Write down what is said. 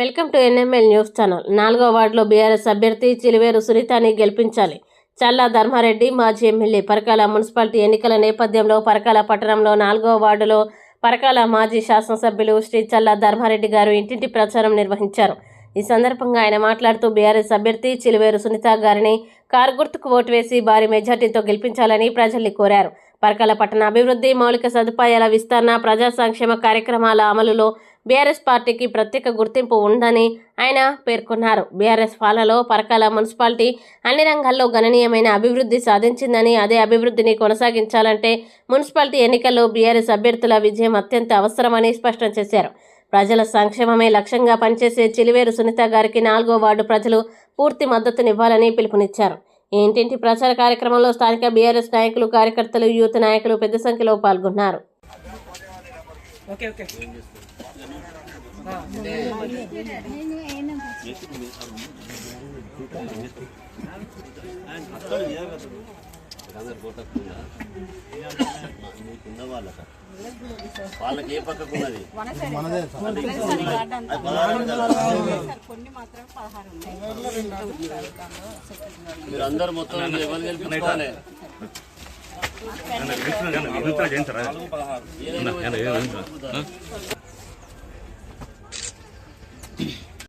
Welcome to NML news channel. నాలుగో వార్డులో BRS అభ్యర్థి చిలివేరు సునీతాని గెలిపించాలి. చల్లా ధర్మారెడ్డి మాజీ ఎమ్మెల్యే పరకాల మున్సిపాలిటీ ఎన్నికల నేపథ్యంలో పరకాల పట్టణంలో నాలుగో వార్డులో పరకాల మాజీ శాసనసభ్యులు శ్రీ చల్లా ధర్మారెడ్డి గారు ఇంటింటి ప్రచారం నిర్వహించారు. ఈ సందర్భంగా ఆయన మాట్లాడుతూ బీఆర్ఎస్ అభ్యర్థి చిలివేరు సునీత గారిని కారు గుర్తుకు ఓటు వేసి భారీ మెజార్టీతో గెలిపించాలని ప్రజల్ని కోరారు. పరకాల పట్టణ అభివృద్ధి మౌలిక సదుపాయాల విస్తరణ ప్రజా సంక్షేమ కార్యక్రమాల అమలులో బీఆర్ఎస్ పార్టీకి ప్రత్యేక గుర్తింపు ఉందని ఆయన పేర్కొన్నారు. బీఆర్ఎస్ పాలలో పరకాల మున్సిపాలిటీ అన్ని రంగాల్లో గణనీయమైన అభివృద్ధి సాధించిందని అదే అభివృద్ధిని కొనసాగించాలంటే మున్సిపాలిటీ ఎన్నికల్లో బీఆర్ఎస్ అభ్యర్థుల విజయం అత్యంత అవసరమని స్పష్టం చేశారు. ప్రజల సంక్షేమమే లక్ష్యంగా పనిచేసే చిలివేరు సునీత గారికి నాలుగో వార్డు ప్రజలు పూర్తి మద్దతునివ్వాలని పిలుపునిచ్చారు. ఇంటింటి ప్రచార కార్యక్రమంలో స్థానిక బీఆర్ఎస్ నాయకులు కార్యకర్తలు యూత్ నాయకులు పెద్ద సంఖ్యలో పాల్గొన్నారు. Okay okay. వాళ్ళకి ఏ పక్కకు ఉన్నది మీరు అందరు మొత్తం ఎవరు గెలిపించుకోవాలి? ఏదైనా